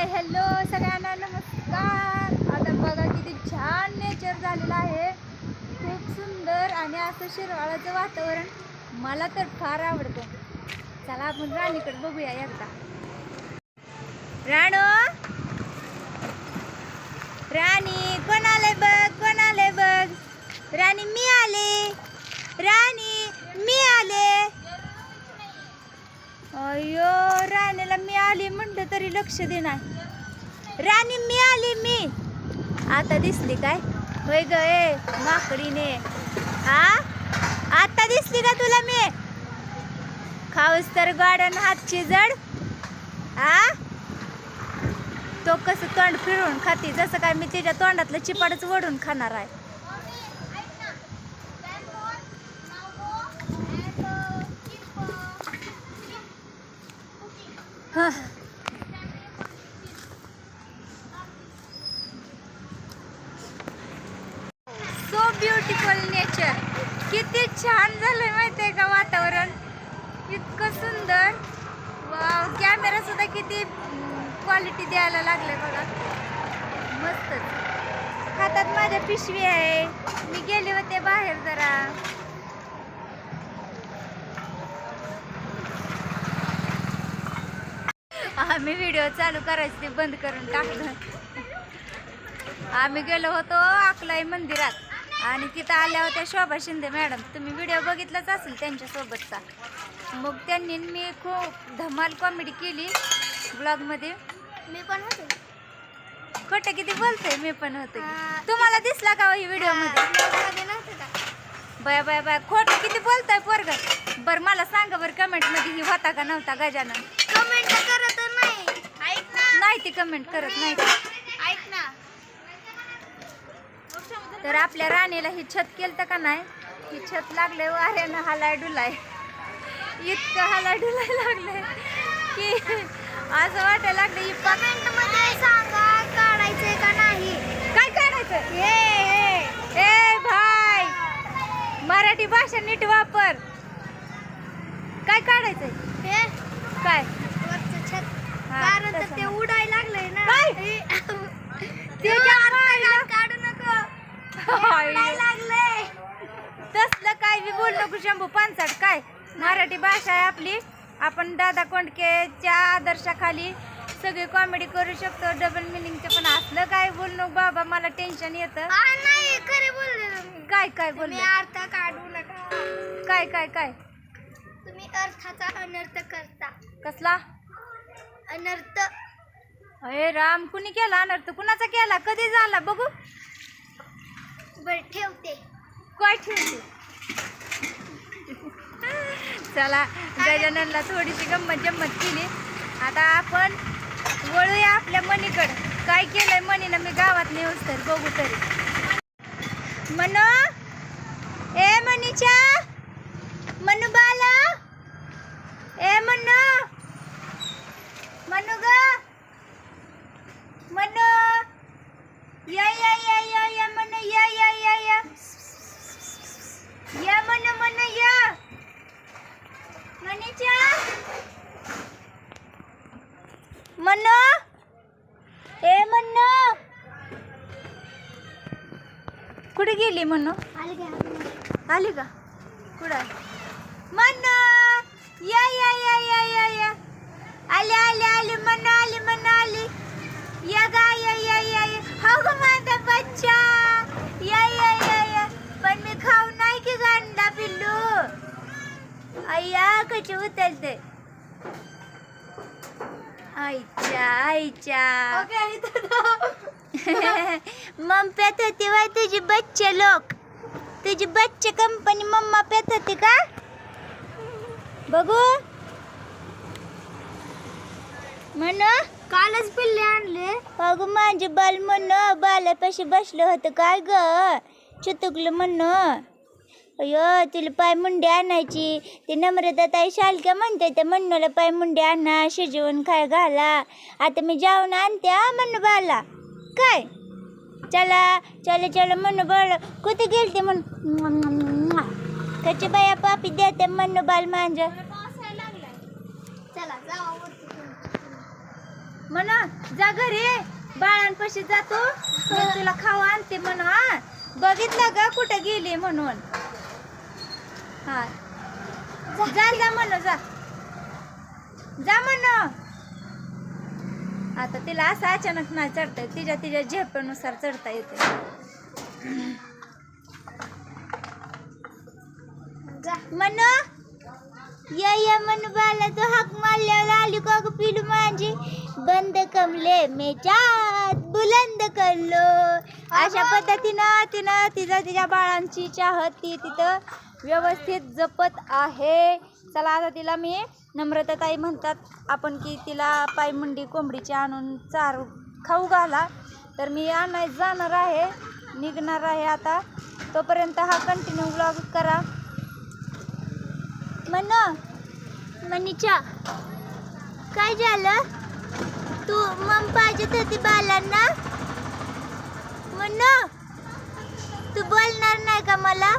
Hi hello सगळ्यांना नमस्कार. आता बघा किती छान नेचर झालेलं आहे. खूप सुंदर आणि असं शिरवाळाचं वातावरण मला तर फार आवडतं. चला आपण राणीकडे बघूया एकदा. राणो? राणी कोण आले बघ कोण आले बघ? राणी मी आले. राणी मी आले. अयो राणीला मी आली म्हणलं तरी लक्ष देणार राणी मी आली मी. आता दिसली काय? होय ग ए माकडीने. हा आता दिसली का तुला मी? खाऊस तर गार्डन हातची जड. हा तो कसं तोंड फिरवून खाते जसं काय मी तिच्या तोंडातलं चिपाडच वडून खाणार आहे हा सो ब्युटिफुल नेचर किती छान झालंय माहितीये का वातावरण? इतकं सुंदर. वाव कॅमेरा सुद्धा किती क्वालिटी द्यायला लागले बघा. मस्तच. हातात माझ्या पिशवी आहे. मी गेले होते बाहेर जरा. आम्ही व्हिडिओ चालू करायचे ते बंद करून टाकलं. आम्ही गेलो होतो अकलाई मंदिरात. आणि तिथं आल्या होत्या शोभा शिंदे मॅडम. तुम्ही व्हिडिओ बघितलाच असेल त्यांच्यासोबतचा. मग त्यांनी मी खूप धमाल कॉमेडी केली ब्लॉगमध्ये मी पण होते. खोटं किती बोलतोय मी पण होते. हा. तुम्हाला दिसला का ही व्हिडिओमध्ये? मध्ये नव्हतं का? बाय बाय बाय खोटं किती बोलताय पोरग. बर मला सांगा बरं कमेंटमध्ये ही होता का नव्हता गजानन? कमेंट करत नाही. ऐक ना. नाही ती कमेंट करत नाही. ती. ऐक ना. तर आपल्या राणीला ही छत केलं का नाही? ही छत लागले वाऱ्यानं हलाय डुलाय. इतकं हलाय डुलाय लागलंय की असं वाटायला लागलं ही पा- कमेंटमध्ये सांगा काढायचंय का नाही? काय काढायचं हे हे ए भाई! मराठी भाषा नीट वापर. काय काढायचंय? हे काय? छत. हा, कारण तर ते. उडायला लागलंय ना. तसलं काय बी बोल नको शंभू पानसट काय? मराठी भाषा आहे आपली. आपण दादा कोंडकेच्या आदर्शाखाली सगळी कॉमेडी करू शकतो. डबल मिनिंगचं पण असलं काय बोल नको बाबा मला टेन्शन येतं. आ, नाही खरे बोलले मी काय काय बोलले? अर्थ काढू नका. काय काय काय? तुम्ही अर्थाचा अनर्थ करता. कसला? अनर्थ. अरे राम कुणी केला अनर्थ? कुणाचा केला? कधी झाला? बघू. बर ठेवते. काय ठेवते? चला गजाननला थोडीशी गंमत जम्मत केली. आता आपण वळूया आपल्या मनीकडं काय केलंय मनीनं मी गावात नेऊस तर बघू तरी. मन? ए मनीच्या मनु बाला? ए मनु? मनु ग? मनु? या या या या या मनु या. या मनु मनु या. मनीच्या मनु. ए मनु. कुठे गेली मनु? आले का? कुठं मनु. या या या या या या. आली आली आली. मनु आली मनु आली. या गा या या या या. हो ग माझा बच्चा या या या या पण मी खाऊ नाही की गांडा पिल्लू कशी उतरते आईच्या आईच्या मम पेत होती वय तुझी बच्चे लोक तुझी बच्चे कंपनी मम्मा पेत होती का बघू म्हण कालच पिल्ले आणले अगं माझे बाल म्हण बालापाशी बसलं होतं काय ग चुतुकलं म्हण अयो तुला पाय मुंडी आणायची. ते नम्रता ताई शालक्या म्हणते त्या म्हणूला पाय मुंडी आणा शिजवून खाय घाला. आता मी जाऊन आणते हा म्हणू बाला काय? चला चला चला म्हणू बाळ कुठे गेलते म्हण कच्चे बाया पापी देते म्हणू बाल तुम्ही. म्हणा जा घरी. बाळांपाशी जातो मी तुला खाऊ आणते म्हणून हा. बघितलं का कुठं गेली म्हणून. हा. जा जा म्हणू जा. आता तिला असं अचानक नाही चढता येत. तिच्या तिच्या झेपेनुसार चढता येते. जा. म्हणू या या म्हणू बाला तो हाक मारल्यावर आली का ग पिलू माझी? बंद कमले मेचात बुलंद करलो. अशा पद्धतीनं तिनं तिचं तिच्या बाळांची चाहत ती तिथं व्यवस्थित जपत आहे. चला आता तिला मी नम्रता ताई म्हणतात आपण की तिला पायमुंडी कोंबडीची आणून चार खाऊ घाला. तर मी आणायला जाणार आहे. निघणार आहे आता. तोपर्यंत हा कंटिन्यू ब्लॉग करा. मन मनीच्या काय झालं? तू मम पाहिजेत होती बालांना? म्हण तू बोलणार नाही का मला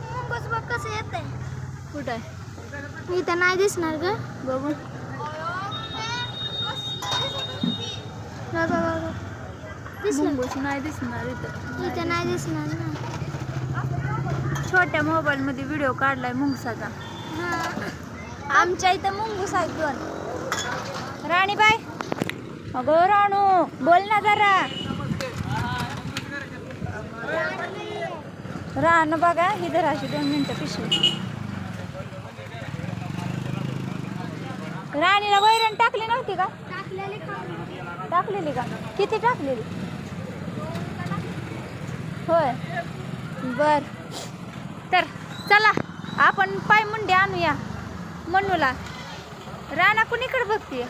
मुंबस बघ कसं येत आहे कुठं इथं नाही दिसणार ग. बघू. नाही दिसणार इथं. इथं नाही दिसणार ना. छोट्या मोबाईल मध्ये व्हिडिओ काढलाय मुंगसाचा. आमच्या इथं मुंगूस आहे दोन. राणीबाई. अगं राणू बोल ना जरा. रान बघा ही अशी दोन मिनिटं पिशवी. राणीला वैरण टाकली नव्हती का? टाकलेले का? किती टाकलेली? होय. बर. तर चला आपण पायमुंडी आणूया मनूला. राणा कुणीकडे बघतीये?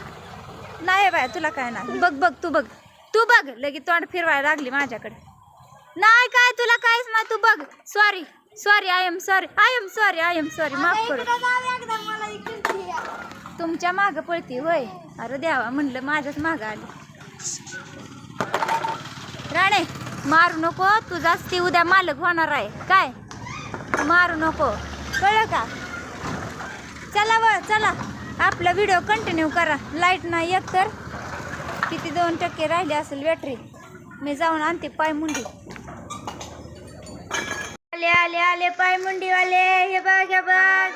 नाही बाय तुला काय नाही. बघ बघ तू बघ. तू बघ लगेच तोंड फिरवायला लागली माझ्याकडे. नाही काय तुला काहीच नाही. तू बघ. Sorry sorry I am sorry I am sorry I am sorry माफ करू. तुमच्या माग पळती होय. अरे द्यावा म्हणलं माझ्याच माग आली. राणे मारू नको तुझाच ती उद्या मालक होणार आहे. काय? मारू नको. कळलं का? चला व चला. आपला व्हिडिओ कंटिन्यू करा. लाइट नाही एक तर? किती दोन टक्के राहिले असेल बॅटरी मी जाऊन आणते पायमुंडी. आले आले आले पायमुंडीवाले. हे बघ हे बघ.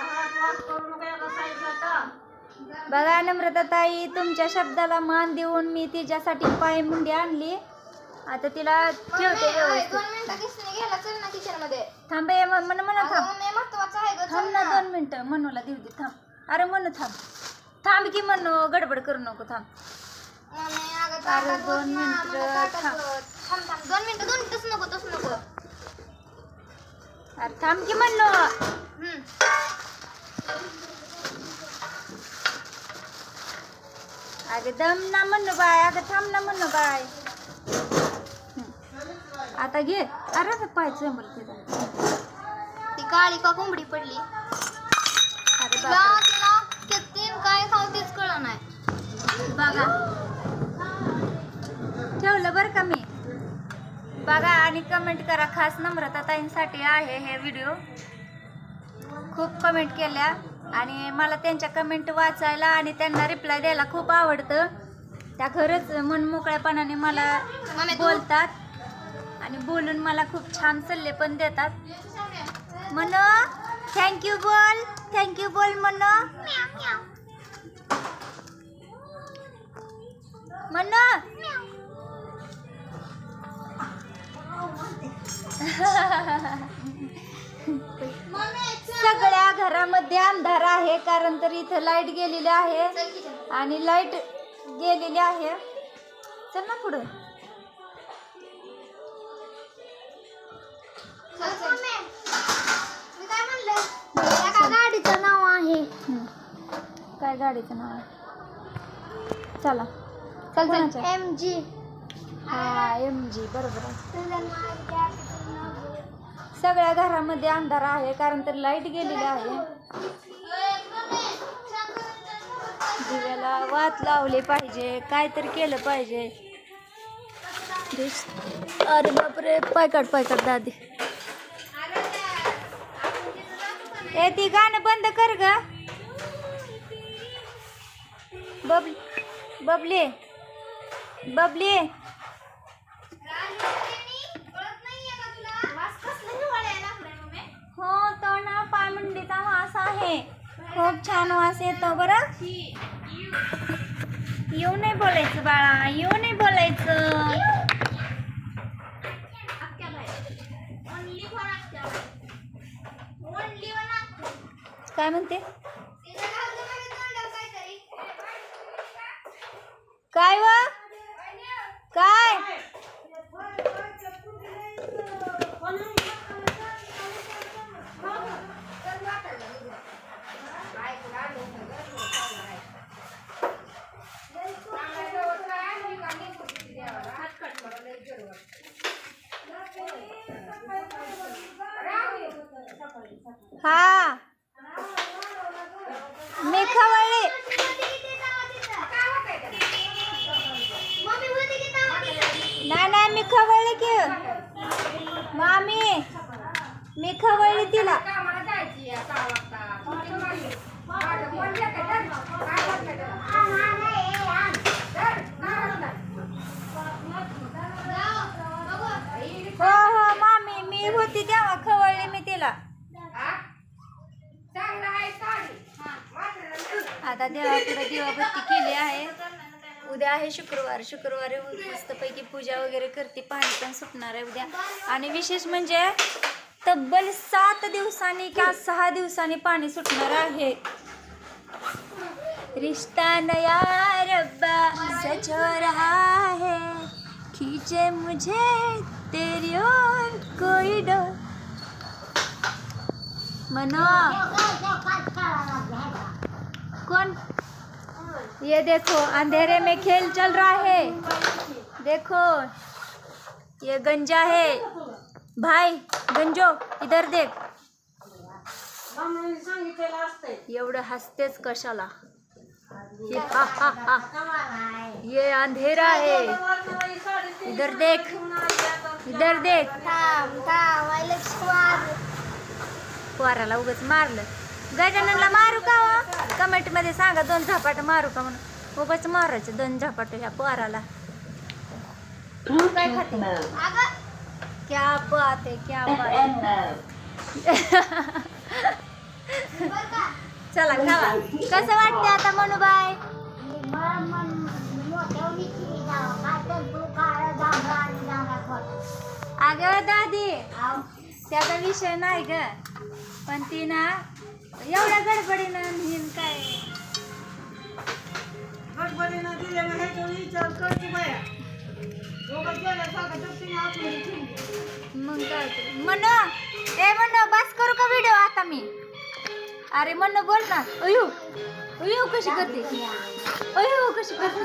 बघा नम्रता ताई तुमच्या शब्दाला मान देऊन मी तिच्यासाठी पायमुंडी आणली. आता तिला ठेवते व्यवस्थित. दोन मिनिटं किसने गेला चल ना किचनमध्ये थांब ये म्हण थांब. मम्मी महत्वाचं आहे ग थांब ना दोन मिनिटं मनूला देऊ दे थांब. अरे म्हणू थांब. थांब की म्हणू गडबड करू नको थांब. मम्मी अगं अरे ताटात बस दोन ना, मिनिटं मला ताटात थांब. बस. थांब. थांब दोन मिनिटं दोन मिनिटंच नको तसं नको. अरे थांब की म्हणू हम्म. अगं दम ना म्हणू बाय अगं थांब ना म्हणू बाय. आता घे अरे पाय चंबल तिथं ती काळी का कोंबडी पडली? अरे तिला बापरे. तिला किती काय खाऊ तेच कळलं नाही. बघा. ठेवलं बरं का मी? बघा आणि कमेंट करा खास नम्रता ताईंसाठी आहे हे व्हिडिओ खूप कमेंट केल्या. आणि मला त्यांच्या कमेंट वाचायला आणि त्यांना रिप्लाय द्यायला खूप आवडतं. त्या खरंच मनमोकळ्यापणाने मला मम्मी तू- बोलतात आणि बोलून मला खूप छान सल्ले पण देतात. म्हण थँक्यू बोल. थँक्यू बोल म्हण म्हण सगळ्या घरामध्ये अंधार आहे कारण तर इथं लाइट गेलेली आहे. आणि लाइट गेलेली आहे. चल ना पुढं. गाडीचं नाव आहे. काय गाडीचं नाव आहे? चला? चल एम जी हा एम जी बरोबर आहे. सगळ्या घरामध्ये अंधार आहे कारण तर लाइट गेलेली आहे. दिव्याला वात लावले पाहिजे काय तर केलं पाहिजे. दिस- अरे बापरे पाय काढ दादी. ए ती गाणं बंद कर ग. बबली बबली बबली हो तो ना पायमुंडीचा वास आहे. खूप छान वास येतो बरं. येऊ नाही बोलायचं बाळा येऊ नाही बोलायचं. काय म्हणते? काय वा काय हा मी खवळली नाही नाही मी खवळली की मामी मी खवळली तिला हो हो मामी मी होती तेव्हा खवळली मी तिला आता देवाकडे दिवाबत्ती केली आहे उद्या आहे शुक्रवार. शुक्रवारी मस्तपैकी पूजा वगैरे करते पाणी पण सुटणार आहे उद्या. आणि विशेष म्हणजे तब्बल सात दिवसांनी का सहा दिवसांनी पाणी सुटणार आहे. रिश्ता नया रब्बा सच रहा है खींचे मुझे तेरी ओर कोई डोर. मनो. कोण? ये देखो अंधेरे में खेल चल रहा है। देखो ये गंजा है। भाई गंजो इधर देख। एवढं हसतेच कशाला? ये हा हा हा. ये अंधेरा है। इधर देख इधर देख. पोराला उगाच मारलं. गजाननला मारू का हो? कमेंटमध्ये सांगा दोन झपाट मारू का म्हणून. उगाच मारायचे दोन झपाट ह्या पोराला. काय खाते? क्या बात है क्या बात चला खावा. कसं वाटते आता मनुबाई? अगं दादी त्याचा विषय नाही ग. पण ती ना एवढ्या गडबडीनं हिन काय? मग काय ते. म्हण ए म्हण बस करू का व्हिडिओ आता मी? अरे म्हण बोल ना. अयो अयो कशी करते? अयो कशी करते?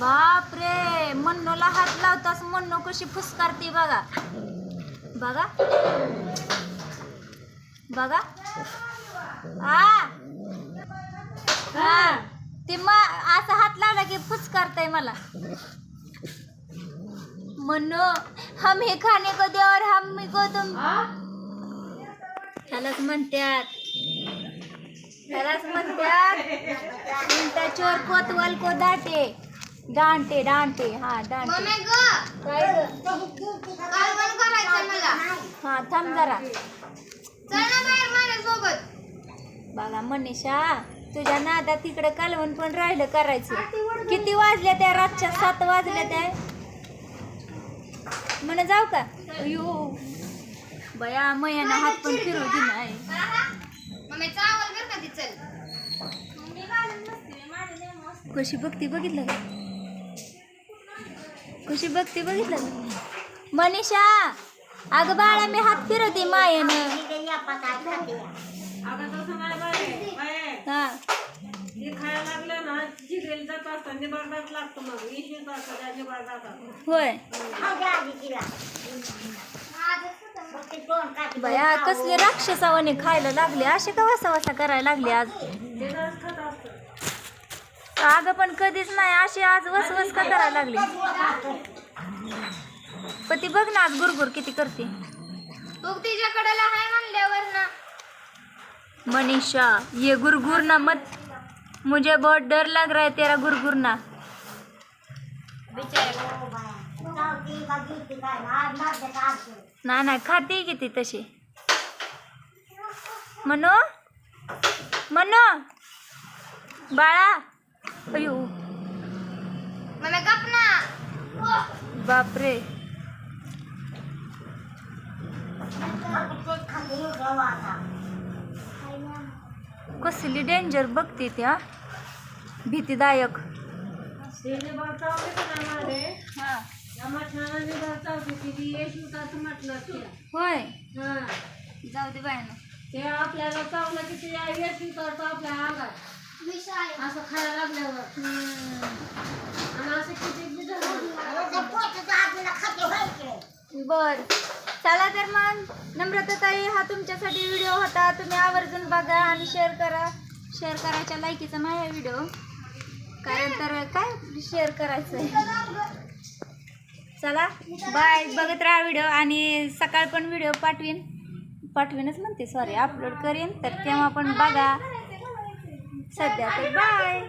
बाप रे मन्नोला हात लावतास. मन्नो कशी फुसकारते बघा. बघा. बघा. हा हा. ते म असं हात लावला की फुसकारतय मला. मन्नो हम हे खाने को दे और हम को तुम. त्यालाच म्हणत्यात. त्यालाच म्हणत्यात. चोर कोतवाल को दाटे. डांटे डांटे. हा डांटे. काय ग? हा थांब जरा. बघा मनीषा तुझ्या नादात तिकडे कालवण पण राहिलं करायचं. किती वाजल्या त्या रातच्या सात वाजल्या त्या? म्हण जाऊ का? अयो बया मयानं हात पण फिरवू दे नाही कशी बघती बघितलं का? कशी बघती बघितलं मनीषा अगं बाळा मी हात फिरवते मायानं. हा. हे खायला लागलं ना जिरेल जात असतं निबारदाच लागतं मग. इशू असतं निबारदात होय. बया कसले राक्षसावाने खायला लागले. असे का वासा वासा करायला लागले आज? तेच खात असतं अगं पण कधीच नाही. अशी आज वस वस का करायला लागली? पण ती बघ ना आज गुरगुर किती करते. तिच्याकडे हाय म्हणल्यावर ना. मनीषा ये गुरगुर ना मत. मुझे बहुत डर लग रहा है तेरा गुरगुरना नाही नाही खाते किती तशी? मनो? मनो? बाळा? अयो मम्मी गप ना. बापरे. कसली डेंजर बघते त्या. भीतीदायक. होय. हा. जाऊ दे बाय ते आपल्याला चावलं की ते येश उतारतं आपल्या अंगात असं खायला लागल्यावर. आणि असं किती बर. चला तर मग नम्रताताई हा तुमच्यासाठी व्हिडिओ होता. तुम्ही आवर्जून बघा आणि शेअर करा. शेअर करायच्या लायकीचा माझ्या व्हिडिओ कारण तर काय? शेअर करायचं आहे चला. बाय बघत राहा व्हिडिओ आणि सकाळ पण व्हिडिओ पाठवीन. पाठवीनच म्हणते सॉरी अपलोड करीन. तर तेव्हा पण बघा. सध्या तर बाय